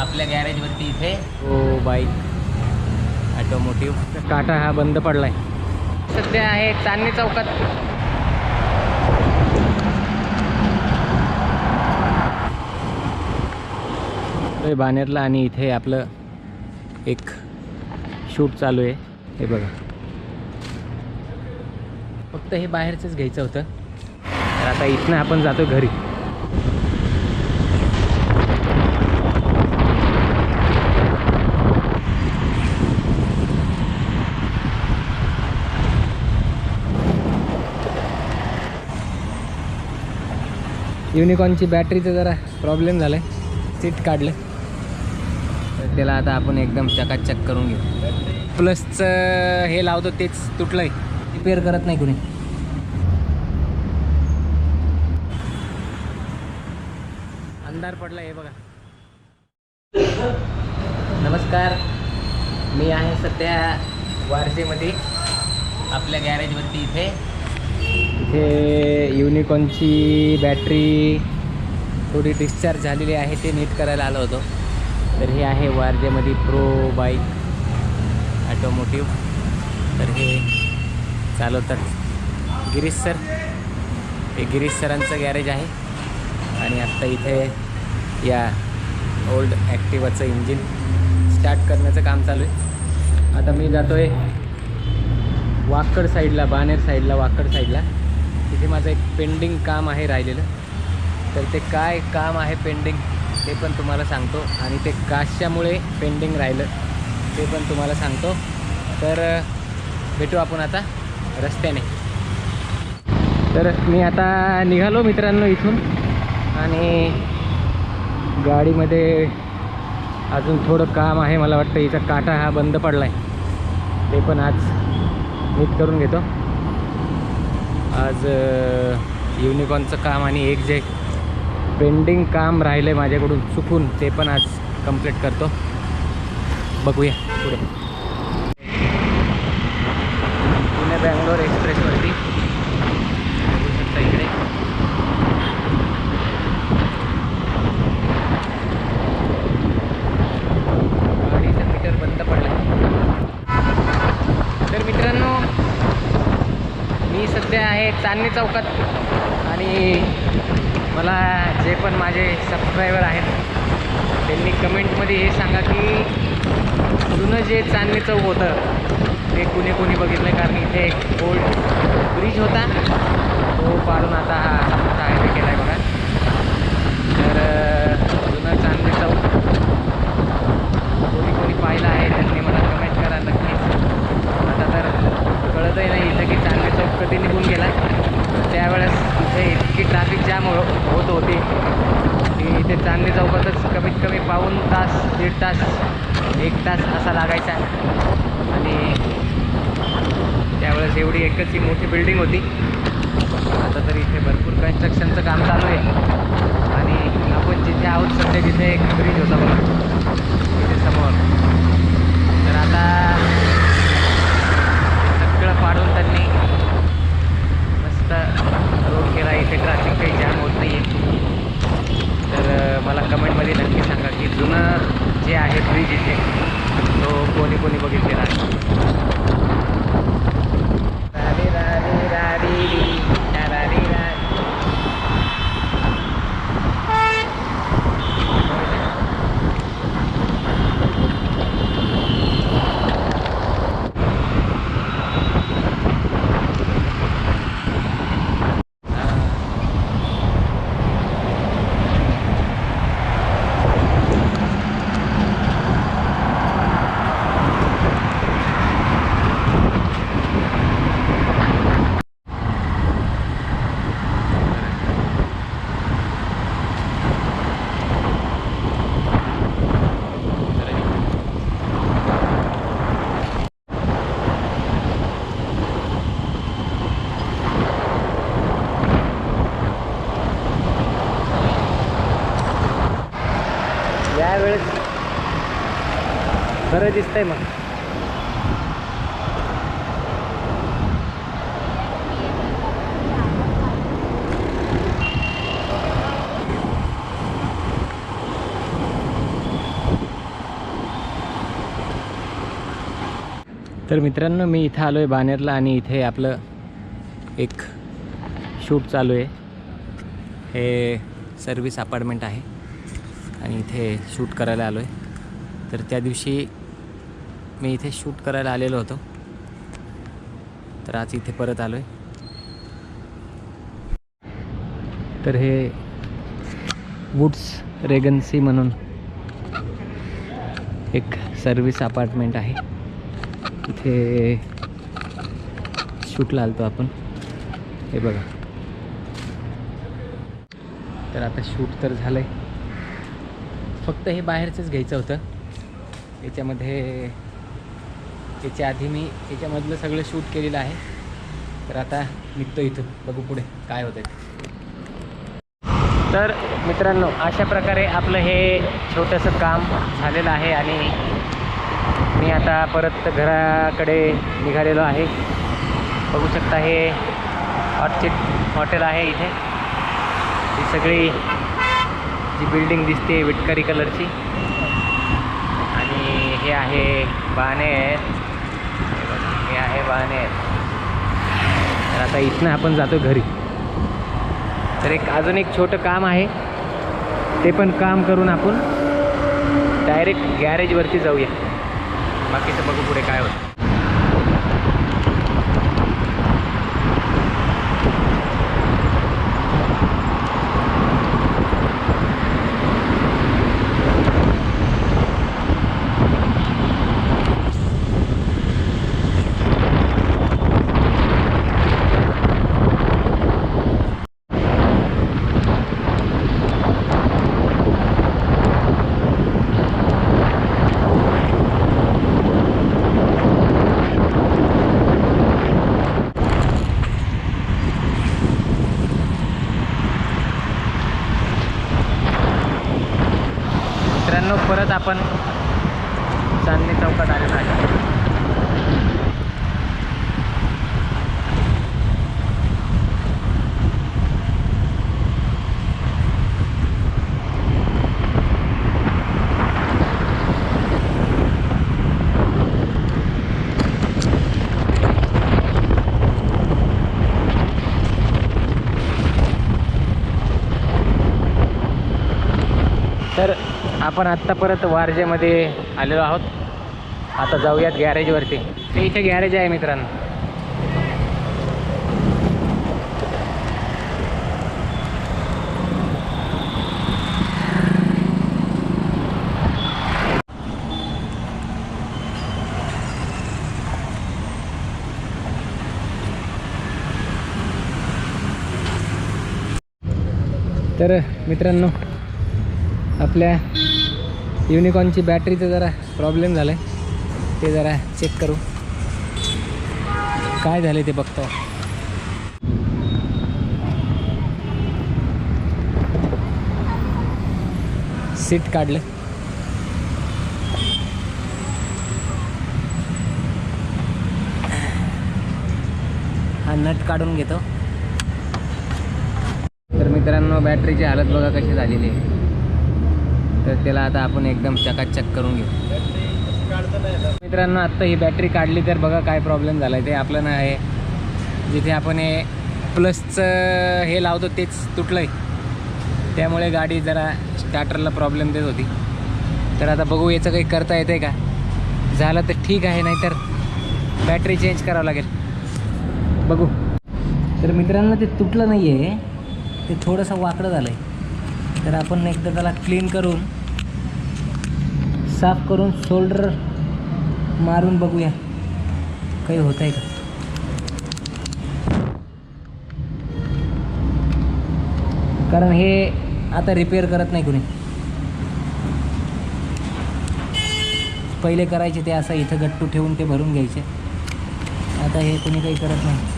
आपल्या गॅरेजवरती इथे. हो बाईक ऑटोमोटिव्ह टाटा हा बंद पडलाय. सध्या आहे चांदणी चौकात. बानेरला आणि इथे आपलं एक शूट चालू आहे. हे बघा. फक्त हे बाहेरचंच घ्यायचं होतं. तर आता इथनं आपण जातो घरी. युनिकॉर्नची बॅटरीचं जरा प्रॉब्लेम झाला आहे सीट काढलं. तर त्याला आता आपण एकदम चकाचक करून घेऊ. प्लसचं हे लावतो तेच तुटलं आहे रिपेअर करत नाही कुणी. अंधार पडला हे बघा. नमस्कार. मी आहे सध्या वारसेमध्ये आपल्या गॅरेजवरती इथे. इथे युनिकॉर्नची बॅटरी थोडी डिस्चार्ज झालेली आहे ते नीट करायला आलो होतो. तर हे आहे वारजेमध्ये प्रो बाईक ॲटोमोटिव्ह तर हे चालवतात गिरीश सर. हे गिरीश सरांचं गॅरेज आहे. आणि आत्ता इथे या ओल्ड ॲक्टिवाचं इंजिन स्टार्ट करण्याचं काम चालू आहे. आता मी जातो आहे वाकड साईडला बानेर साईडला वाकड साईडला तिथे माझं एक पेंडिंग काम आहे राहिलेलं. तर ते काय काम आहे पेंडिंग ते पण तुम्हाला सांगतो. आणि ते काशामुळे पेंडिंग राहिलं ते पण तुम्हाला सांगतो. तर भेटू आपण आता रस्त्याने. तर मी आता निघालो मित्रांनो इथून. आणि गाडीमध्ये अजून थोडं काम आहे मला वाटतं हिचा काटा हा बंद पडला आहे ते पण आज नीट करून घेतो. आज युनिकॉर्नचं काम आणि एक जे पेंडिंग काम राहिलं आहे माझ्याकडून चुकून ते पण आज कंप्लीट करतो. बघूया पुढे. पुणे बँगलोर एक्सप्रेसवरती बघू शकता इकडे गाडीचं मीटर बंद पडलं तर मित्रांनो मी सध्या आहे चांदणी चौकात. आणि मला जे पण माझे सबस्क्रायबर आहेत त्यांनी कमेंटमध्ये हे सांगा की जुनं जे चांदणी चौक होतं ते कुणी कुणी बघितलं? कारण इथे एक ओल्ड ब्रिज होता. तो पाडून आता हा असा मोठा केला आहे बघा. तर अं, जुनं चांदणी चौक कोणी कोणी पाहिलं आहे त्यांनी मला कमेंट करा नक्कीच आता तर कळतही नाही इथं की चांदणी चौक कधी निघून गेला त्यावेळेस इथे इतकी ट्रॅफिक जाम हो होत होती की इथे चांदणी चौकातच कमीत कमी पाऊण तास दीड तास एक तास असा लागायचा आणि त्यावेळेस एवढी एकच ही मोठी बिल्डिंग होती. आता तरी इथे भरपूर कन्स्ट्रक्शनचं काम चालू आहे. आणि आपण जिथे आहोत सध्या तिथे एक ब्रिज होता. आहे मग. तर मित्रांनो मी इथं आलो आहे बानेरला आणि इथे आपलं एक शूट चालू आहे. हे सर्विस अपार्टमेंट आहे आणि इथे शूट करायला आलो आहे तर त्या दिवशी मी इथे शूट करायला आलेलो होतो. तर आज इथे परत आलो आहे तर हे वुड्स रेगन्सी म्हणून एक सर्विस अपार्टमेंट आहे. इथे शूटला आलतो आपण. हे बघा. तर आता शूट तर झालं आहे फक्त हे बाहेरचंच घ्यायचं होतं. याच्यामध्ये याच्या आधी मी याच्यामधलं सगळं शूट केलेलं आहे. तर आता निघतो इथून. बघू पुढे काय होतं तर मित्रांनो अशा प्रकारे आपलं हे छोटंसं काम झालेलं आहे आणि मी आता परत घराकडे निघालेलो आहे. बघू शकता हे ऑर्चिड हॉटेल आहे इथे. ही सगळी जी बिल्डिंग दिसते विटकरी कलरची. आणि हे आहे बाणे आहे बानेर तर आता इथनं आपण जातो घरी. तर एक अजून एक छोटं काम आहे. ते पण काम करून आपण डायरेक्ट गॅरेजवरती जाऊया. बाकीचं बघू पुढे काय होतं मित्रांनो परत आपण चांदणी चौकात आलेलो आहे तर आपण आत्ता परत वारजेमध्ये आलेलो आहोत. आता जाऊयात गॅरेजवरती ते इथे गॅरेज आहे मित्रांनो. तर मित्रांनो आपल्या युनिकॉनची बॅटरीचं जरा प्रॉब्लेम झाला आहे ते जरा चेक करू. काय झालं ते बघतो. सीट काढलं. हा नट काढून घेतो. तर मित्रांनो बॅटरीची हालत बघा कशी झालेली आहे. तर त्याला आता आपण एकदम चकाचक करून घेऊ. मित्रांनो आत्ता ही बॅटरी काढली तर बघा काय प्रॉब्लेम झाला आहे ते आपलं ना आहे जिथे आपण हे प्लसचं हे लावतो तेच तुटलं आहे त्यामुळे गाडी जरा स्टार्टरला प्रॉब्लेम देत होती. तर आता बघू याचं काही करता येतं का? झालं तर ठीक आहे नाहीतर बॅटरी चेंज करावं लागेल. बघू. तर मित्रांनो ते तुटलं नाही आहे ते थोडंसं वाकडं झालं आहे तर आपण एकदा त्याला क्लीन करून साफ करून शोल्डर मारून बघूया. काही होत आहे का? कारण हे आता रिपेअर करत नाही कुणी. पहिले करायचे ते असं इथं गट्टू ठेवून ते भरून घ्यायचे. आता हे कुणी काही करत नाही.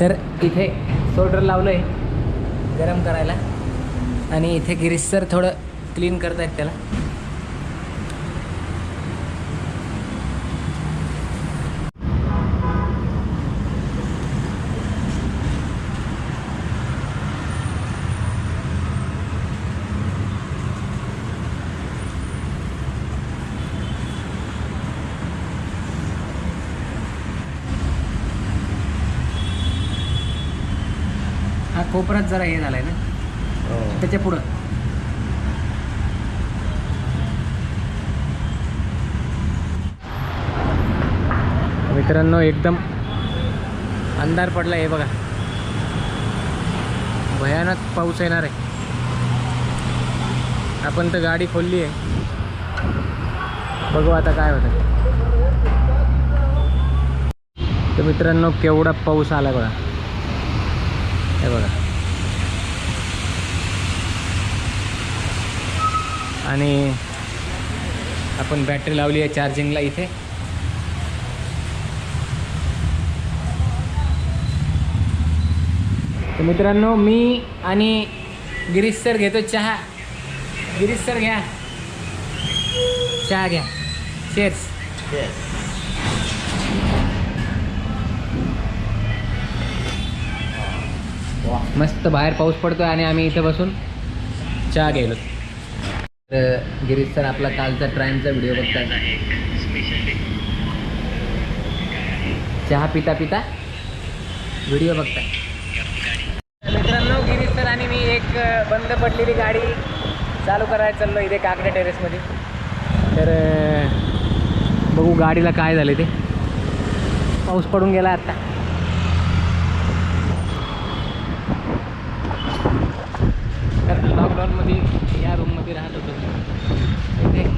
तर इथे सोल्डर लावलं आहे गरम करायला. आणि इथे गिरीसर थोडं क्लीन करतायत त्याला. कोपऱ्यात जरा हे झालाय ना? त्याच्या पुढं. मित्रांनो एकदम अंधार पडला आहे बघा. भयानक पाऊस येणार आहे. आपण तर गाडी खोलली आहे. बघू आता काय होतं. तर मित्रांनो केवढा पाऊस आला बघा. हे बघा. आणि आपण बॅटरी लावली आहे चार्जिंगला इथे. तर मित्रांनो मी आणि गिरीश सर घेतो चहा. गिरीश सर घ्या. चहा घ्या. शेअर्स मस्त बाहेर पाऊस पडतोय आणि आम्ही इथे बसून चहा गेलो तर गिरीश सर आपला कालचा ट्रायमचा व्हिडिओ बघतात चहा पिता पिता व्हिडिओ बघताय. मित्रांनो गिरीश सर आणि मी एक बंद पडलेली गाडी चालू करायला चाललो इथे काकडे टेरेसमध्ये तर बघू गाडीला काय झाले ते. पाऊस पडून गेला आता तर लॉकडाऊनमध्ये या रूममध्ये राहत होतो इथे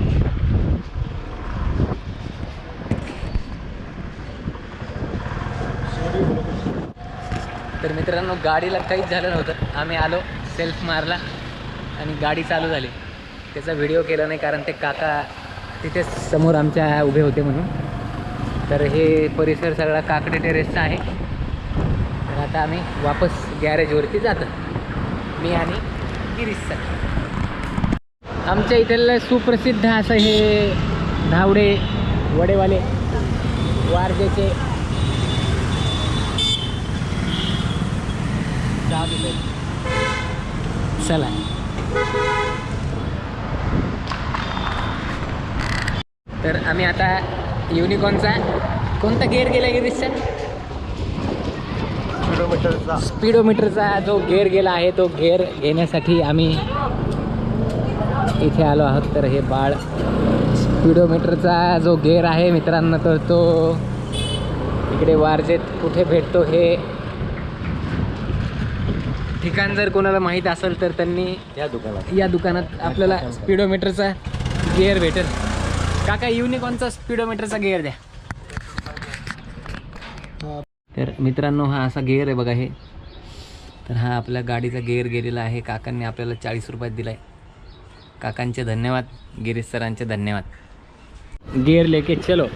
तर मित्रांनो गाडीला काहीच झालं नव्हतं. आम्ही आलो सेल्फ मारला आणि गाडी चालू झाली. त्याचा व्हिडिओ केला नाही कारण ते काका तिथेच समोर आमच्या उभे होते म्हणून. तर हे परिसर सगळा काकडे टेरेसचा आहे. तर आता आम्ही वापस गॅरेजवरती जातो. मी आणि गिरीश सर आमच्या इथलं सुप्रसिद्ध असं हे धावडे वडेवाले वारजेचे चहा. चला तर आम्ही आता युनिकॉनचा कोणता गेअर गेला गिरीशचा किलोमीटरचा स्पीडोमीटरचा जो गेअर गेला आहे तो गेअर घेण्यासाठी आम्ही इथे आलो आहोत तर हे बाळ स्पीडोमीटरचा जो गेअर आहे मित्रांनो तर तो इकडे वारजेत कुठे भेटतो हे ठिकाण जर कोणाला माहीत असेल तर त्यांनी या दुकानात. या दुकानात आपल्याला स्पीडोमीटरचा गिअर भेटेल. काका युनिकॉनचा स्पीडोमीटरचा गिअर द्या. तर मित्रांनो हा असा गिअर आहे बघा हे. तर हा आपल्या गाडीचा गिअर गेलेला आहे. काकांनी आपल्याला चाळीस रुपयात दिलाय. काकांचे धन्यवाद. गिरीश सरांचे धन्यवाद. गिअर लेके चलो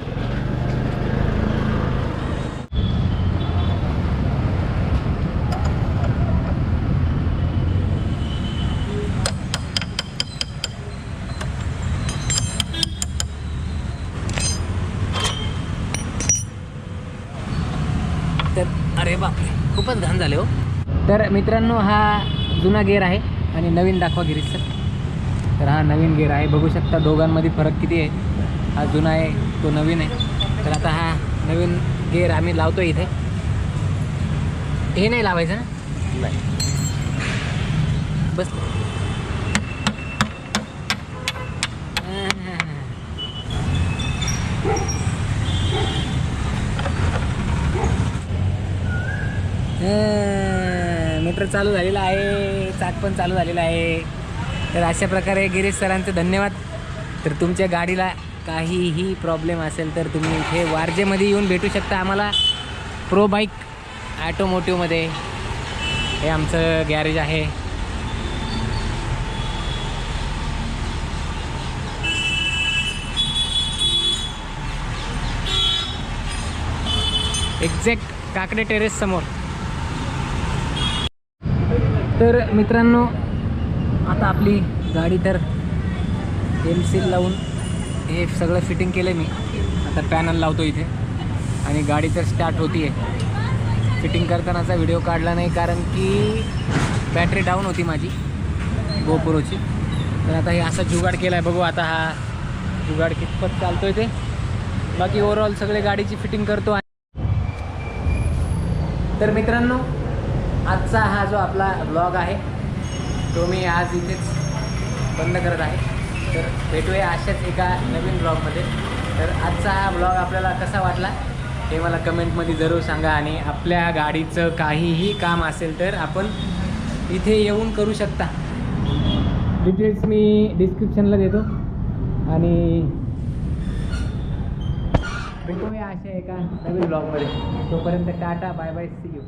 तर अरे बापरे खूपच घाण झाले हो तर मित्रांनो हा जुना गेअर आहे आणि नवीन दाखवा गिरीश सर. तर हा नवीन गेअर आहे. बघू शकता दोघांमध्ये फरक किती आहे. हा जुना आहे तो नवीन आहे. तर आता हा नवीन गेअर आम्ही लावतो इथे. हे नाही लावायचं ना? नाही. बस. मीटर चालू झालेला आहे चाक पण चालू झालेला आहे. तर अशा प्रकारे गिरीश सरांचे धन्यवाद. तर तुमच्या गाडीला काहीही प्रॉब्लेम असेल तर तुम्ही इथे वारजेमध्ये येऊन भेटू शकता आम्हाला. प्रो बाईक ॲटोमोटिव्हमध्ये हे आमचं गॅरेज आहे. एक्झॅक्ट काकडे टेरेस समोर. तर मित्रांनो आता आपली गाडी तर एम सील लावून हे सगळं फिटिंग केलं मी. आता पॅनल लावतो इथे. आणि गाडी तर स्टार्ट होती आहे फिटिंग करतानाचा व्हिडिओ काढला नाही कारण की बॅटरी डाऊन होती माझी गोपुरोची तर आता हे असा जुगाड केला आहे बघू आता हा जुगाड कितपत चालतोय ते. बाकी ओव्हरऑल सगळे गाडीची फिटिंग करतो. तर मित्रांनो आजचा हा जो आपला ब्लॉग आहे तो मी आज इथेच बंद करत आहे. तर भेटूया अशाच एका नवीन ब्लॉगमध्ये तर आजचा हा ब्लॉग आपल्याला कसा वाटला हे मला कमेंटमध्ये जरूर सांगा. आणि आपल्या गाडीचं काहीही काम असेल तर आपण इथे येऊन करू शकता. डिटेल्स मी डिस्क्रिप्शनला देतो. आणि भेटूया अशा एका नवीन ब्लॉगमध्ये तोपर्यंत tata bye bye see you